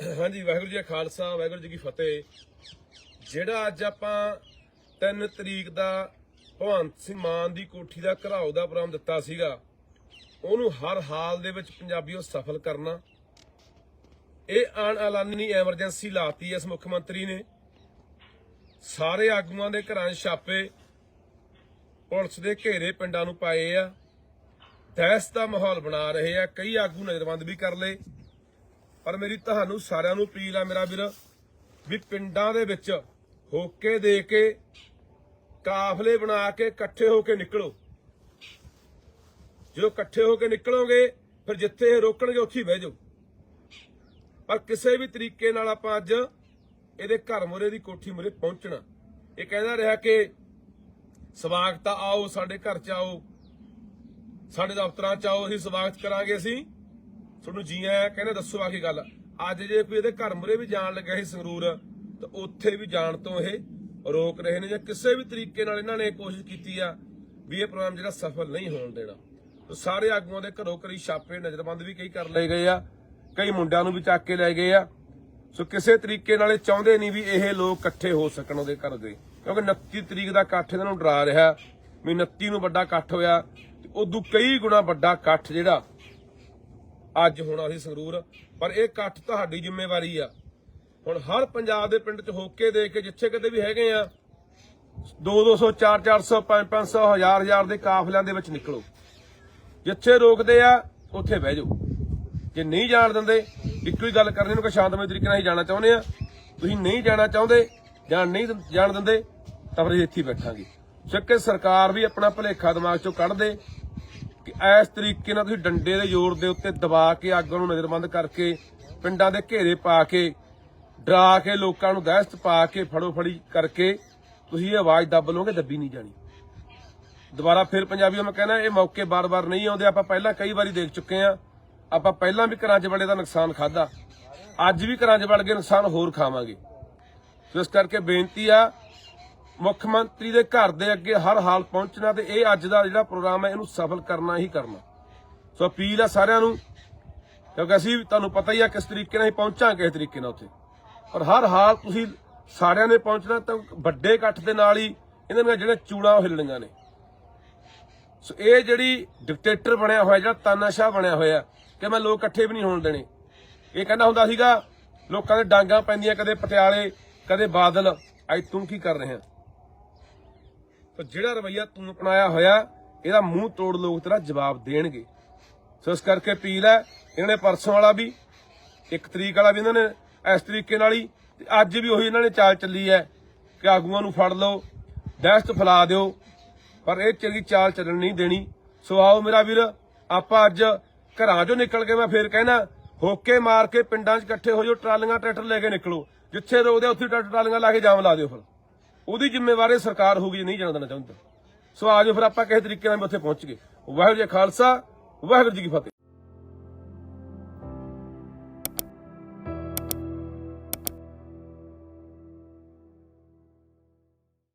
ਹਾਂਜੀ, ਵਾਹਿਗੁਰੂ ਜੀ ਕਾ ਖਾਲਸਾ, ਵਾਹਿਗੁਰੂ ਜੀ ਕੀ ਫਤਿਹ। ਜਿਹੜਾ ਅੱਜ ਆਪਾਂ 3 ਤਰੀਕ ਦਾ ਭਗਵੰਤ ਸਿੰਘ ਮਾਨ ਦੀ ਕੋਠੀ ਦਾ ਘਰਾਓ ਦਾ ਪ੍ਰੋਗਰਾਮ ਦਿੱਤਾ ਸੀਗਾ, ਉਹਨੂੰ ਹਰ ਹਾਲ ਦੇ ਵਿੱਚ ਪੰਜਾਬੀਓ ਸਫਲ ਕਰਨਾ। ਇਹ ਆਣ ਐਲਾਨੀ ਐਮਰਜੈਂਸੀ ਲਾਤੀ ਇਸ ਮੁੱਖ ਮੰਤਰੀ ਨੇ। ਸਾਰੇ ਆਗੂਆਂ ਦੇ ਘਰਾਂ 'ਚ ਛਾਪੇ, ਪੁਲਿਸ ਦੇ ਘੇਰੇ ਪਿੰਡਾਂ ਨੂੰ ਪਾਏ ਆ। ਦਹਿਸ਼ਤ ਦਾ ਮਾਹੌਲ ਬਣਾ ਰਹੇ ਆ, ਕਈ ਆਗੂ ਨਜ਼ਰਬੰਦ ਵੀ ਕਰ ਲਏ। ਪਰ ਮੇਰੀ ਤੁਹਾਨੂੰ ਸਾਰਿਆਂ ਨੂੰ ਅਪੀਲ ਆ ਮੇਰਾ ਵੀਰ, ਵੀ ਪਿੰਡਾਂ ਦੇ ਵਿੱਚ ਹੋਕੇ ਦੇ ਕੇ, ਕਾਫਲੇ ਬਣਾ ਕੇ ਇਕੱਠੇ ਹੋ ਕੇ ਨਿਕਲੋ। ਜਦੋਂ ਇਕੱਠੇ ਹੋ ਕੇ ਨਿਕਲੋਗੇ, ਫਿਰ ਜਿੱਥੇ ਇਹ ਰੋਕਣਗੇ ਉੱਥੇ ਹੀ ਬਹਿ ਜਾਓ। ਪਰ ਕਿਸੇ ਵੀ ਤਰੀਕੇ ਨਾਲ ਆਪਾਂ ਅੱਜ ਇਹਦੇ ਘਰ ਮੁਰੇ ਦੀ ਕੋਠੀ ਮੁਰੇ ਪਹੁੰਚਣਾ। ਇਹ ਕਹਿੰਦਾ ਰਿਹਾ ਕਿ ਸਵਾਗਤ ਆਓ, ਸਾਡੇ ਘਰ ਚ ਆਓ, ਸਾਡੇ ਦਫ਼ਤਰਾਂ ਚ ਆਓ, ਅਸੀਂ ਸਵਾਗਤ ਕਰਾਂਗੇ ਅਸੀਂ। ਤੁਹਾਨੂੰ ਜੀ ਆਇਆਂ ਕਹਿੰਦੇ ਦੱਸੋ ਆ ਕੀ ਗੱਲ ਅੱਜ ਜੇ ਕੋਈ ਇਹਦੇ ਘਰ ਮੁਰੇ ਵੀ ਜਾਣ ਲੱਗਾ ਸੀ ਸੰਗਰੂਰ, ਤਾਂ ਉੱਥੇ ਵੀ ਜਾਣ ਤੋਂ ਇਹ ਰੋਕ ਰਹੇ ਨੇ ਜਾਂ ਕਿਸੇ ਵੀ ਤਰੀਕੇ ਨਾਲ ਇਹਨਾਂ ਨੇ ਕੋਸ਼ਿਸ਼ ਕੀਤੀ ਆ ਵੀ ਇਹ ਪ੍ਰੋਗਰਾਮ ਜਿਹੜਾ ਸਫਲ ਨਹੀਂ ਹੋਣ ਦੇਣਾ। ਤਾਂ ਸਾਰੇ ਆਗੂਆਂ ਦੇ ਘਰੋਂ ਘਰੀ ਛਾਪੇ ਨਜ਼ਰਬੰਦ ਵੀ ਕਈ ਕਰ ਲਏ ਗਏ ਆ, ਕਈ ਮੁੰਡਿਆਂ ਨੂੰ ਵੀ ਚੱਕ ਕੇ ਲੈ ਗਏ ਆ। ਸੋ ਕਿਸੇ ਤਰੀਕੇ ਨਾਲ ਇਹ ਚਾਹੁੰਦੇ ਨਹੀਂ ਵੀ ਇਹ ਲੋਕ ਇਕੱਠੇ ਹੋ ਸਕਣ ਉਹਦੇ ਘਰ ਦੇ। ਕਿਉਂਕਿ 29 ਤਰੀਕ ਦਾ ਇਕੱਠ ਇਹਨਾਂ ਨੂੰ ਡਰਾ ਰਿਹਾ। ਵੀ 29 ਨੂੰ ਵੱਡਾ ਇਕੱਠ ਹੋਇਆ, ਤੇ ਉਦੋਂ ਕਈ ਗੁਣਾ ਵੱਡਾ ਇਕੱਠ ਜਿਹੜਾ ਅੱਜ ਹੋਣਾ ਸੀ ਸੰਗਰੂਰ, ਪਰ ਇਹ ਇਕੱਠ ਤੁਹਾਡੀ ਜ਼ਿੰਮੇਵਾਰੀ ਆ। ਹੁਣ ਹਰ ਪੰਜਾਬ ਦੇ ਪਿੰਡ 'ਚ ਹੋਕੇ ਦੇ ਕੇ ਜਿੱਥੇ ਕਿਤੇ ਵੀ ਹੈਗੇ ਆ 2-200 4-400 5-500 ਹਜ਼ਾਰ ਹਜ਼ਾਰ ਦੇ ਕਾਫਲਿਆਂ ਦੇ ਵਿੱਚ ਨਿਕਲੋ। ਜਿੱਥੇ ਰੋਕਦੇ ਆ, ਉੱਥੇ ਬਹਿ ਜਾਓ। ਜੇ ਨਹੀਂ ਜਾਣ ਦਿੰਦੇ, ਇੱਕੋ ਹੀ ਗੱਲ ਕਰਨੀ ਨੂੰ ਕਿ ਸ਼ਾਂਤਮਈ ਤਰੀਕੇ ਨਾਲ ਹੀ ਜਾਣਾ ਚਾਹੁੰਦੇ ਆ। ਤੁਸੀਂ ਨਹੀਂ ਜਾਣਾ ਚਾਹੁੰਦੇ, ਜਾਂ ਨਹੀਂ ਜਾਣ ਦਿੰਦੇ, ਤਾਂ ਫਿਰ ਇੱਥੇ ਬੈਠਾਂਗੇ। ਸਿੱਕੇ ਸਰਕਾਰ ਵੀ ਆਪਣਾ ਭਲੇਖਾ ਦਿਮਾਗ ਚੋਂ ਕੱਢ ਦੇ ਕਿ ਇਸ ਤਰੀਕੇ ਨਾਲ ਤੁਸੀਂ ਡੰਡੇ ਦੇ ਜ਼ੋਰ ਦੇ ਉੱਤੇ ਦਬਾ ਕੇ ਅੱਗ ਨੂੰ ਨਜ਼ਰਬੰਦ ਕਰਕੇ ਪਿੰਡਾਂ ਦੇ ਘੇਰੇ ਪਾ ਕੇ, ਡਰਾ ਕੇ ਲੋਕਾਂ ਨੂੰ ਦਹਿਸ਼ਤ ਪਾ ਕੇ ਫੜੋ ਫੜੀ ਕਰਕੇ ਤੁਸੀਂ ਇਹ ਆਵਾਜ਼ ਦੱਬ ਲਓਗੇ, ਦੱਬੀ ਨਹੀਂ ਜਾਣੀ। ਦੁਬਾਰਾ ਫਿਰ ਪੰਜਾਬੀਓ ਮੈਂ ਕਹਿੰਦਾ ਇਹ ਮੌਕੇ ਬਾਰ-ਬਾਰ ਨਹੀਂ ਆਉਂਦੇ, ਆਪਾਂ ਪਹਿਲਾਂ ਕਈ ਵਾਰੀ ਦੇਖ ਚੁੱਕੇ ਆ ਆਪਾਂ ਪਹਿਲਾਂ ਵੀ ਘਰਾਂ 'ਚ ਬੜੇ ਦਾ ਨੁਕਸਾਨ ਖਾਦਾ ਅੱਜ ਵੀ ਘਰਾਂ 'ਚ ਵੜ ਕੇ ਨੁਕਸਾਨ ਹੋਰ ਖਾਵਾਂਗੇ। ਸੋ ਇਸ ਕਰਕੇ ਬੇਨਤੀ ਆ ਮੁੱਖ ਮੰਤਰੀ ਦੇ ਘਰ ਦੇ ਅੱਗੇ ਹਰ ਹਾਲ ਪਹੁੰਚਣਾ ਤੇ ਇਹ ਅੱਜ ਦਾ ਜਿਹੜਾ ਪ੍ਰੋਗਰਾਮ ਹੈ, ਇਹਨੂੰ ਸਫਲ ਕਰਨਾ ਹੀ ਕਰਨਾ। ਸੋ ਅਪੀਲ ਆ ਸਾਰਿਆਂ ਨੂੰ, ਕਿਉਂਕਿ ਅਸੀਂ ਵੀ ਤੁਹਾਨੂੰ ਪਤਾ ਹੀ ਆ ਕਿਸ ਤਰੀਕੇ ਨਾਲ ਅਸੀਂ ਪਹੁੰਚਾਂਗੇ ਇਸ ਤਰੀਕੇ ਨਾਲ ਉੱਥੇ। ਪਰ ਹਰ ਹਾਲ ਤੁਸੀਂ ਸਾਰਿਆਂ ਨੇ ਪਹੁੰਚਣਾ ਤਾਂ ਵੱਡੇ ਇਕੱਠ ਦੇ ਨਾਲ ਹੀ ਇਹਨਾਂ ਦੀਆਂ ਜਿਹੜੇ ਚੂੜਾਂ ਹਿੱਲਣੀਆਂ ਨੇ। ਸੋ ਇਹ ਜਿਹੜੀ ਡਿਕਟੇਟਰ ਬਣਿਆ ਹੋਇਆ, ਜਿਹੜਾ ਤਾਨਾਸ਼ਾਹ ਬਣਿਆ ਹੋਇਆ, ਕਿ ਮੈਂ ਲੋਕ ਇਕੱਠੇ ਵੀ ਨਹੀਂ ਹੋਣ ਦੇਣੇ। ਇਹ ਕਹਿੰਦਾ ਹੁੰਦਾ ਸੀਗਾ, ਲੋਕਾਂ ਦੇ ਡਾਂਗਾ ਪੈਂਦੀਆਂ, ਕਦੇ ਪਟਿਆਲੇ, ਕਦੇ ਬਾਦਲ, ਅੱਜ ਤੂੰ ਕੀ ਕਰ ਰਿਹਾ? ਤਾਂ ਜਿਹੜਾ ਰਵਈਆ ਤੂੰ ਅਪਣਾਇਆ ਹੋਇਆ, ਇਹਦਾ ਮੂੰਹ ਤੋੜ ਲੋਕ ਤੇਰਾ ਜਵਾਬ ਦੇਣਗੇ। ਸੋ ਇਸ ਕਰਕੇ ਅਪੀਲ ਹੈ, ਇਹਨਾਂ ਨੇ ਪਰਸੋਂ ਵਾਲਾ ਵੀ, ਇੱਕ ਤਰੀਕ ਵਾਲਾ ਵੀ ਇਹਨਾਂ ਨੇ, ਇਸ ਤਰੀਕੇ ਨਾਲ ਹੀ, ਤੇ ਅੱਜ ਵੀ ਉਹੀ ਇਹਨਾਂ ਨੇ ਚਾਲ ਚੱਲੀ ਹੈ ਕਿ ਆਗੂਆਂ ਨੂੰ ਫੜ ਲਓ, ਦਹਿਸ਼ਤ ਫੈਲਾ ਦਿਓ, ਪਰ ਇਹ ਚੰਗੀ ਚਾਲ ਚੱਲਣ ਨਹੀਂ ਦੇਣੀ। ਸੋ ਆਓ ਮੇਰਾ ਵੀਰ, ਆਪਾਂ ਅੱਜ ਘਰਾਂ ਚੋਂ ਨਿਕਲ ਕੇ ਮੈਂ ਫੇਰ ਕਹਿਣਾ, ਹੋਕੇ ਮਾਰ ਕੇ ਪਿੰਡਾਂ 'ਚ ਇਕੱਠੇ ਹੋ ਜਾਓ ਟਰਾਲੀਆਂ, ਟਰੈਕਟਰ ਲੈ ਕੇ ਨਿਕਲੋ। ਜਿੱਥੇ ਰੋਕਦੇ ਆ, ਉੱਥੇ ਟਰੈਕਟਰ ਟਰਾਲੀਆਂ ਲਾ ਕੇ ਜਾਮ ਲਾ ਦਿਓ ਫਿਰ। ਉਹਦੀ ਜ਼ਿੰਮੇਵਾਰੀ ਸਰਕਾਰ ਹੋਊਗੀ ਜੇ ਨਹੀਂ ਜਾਣ ਦੇਣਾ ਚਾਹੁੰਦਾ। ਸੋ ਆਜੋ ਫਿਰ ਆਪਾਂ ਕਿਸੇ ਤਰੀਕੇ ਨਾਲ ਵੀ ਉੱਥੇ ਪਹੁੰਚ ਗਏ। ਵਾਹਿਗੁਰੂ ਜੀ ਖਾਲਸਾ, ਵਾਹਿਗੁਰੂ ਜੀ ਕੀ ਫਤਿਹ।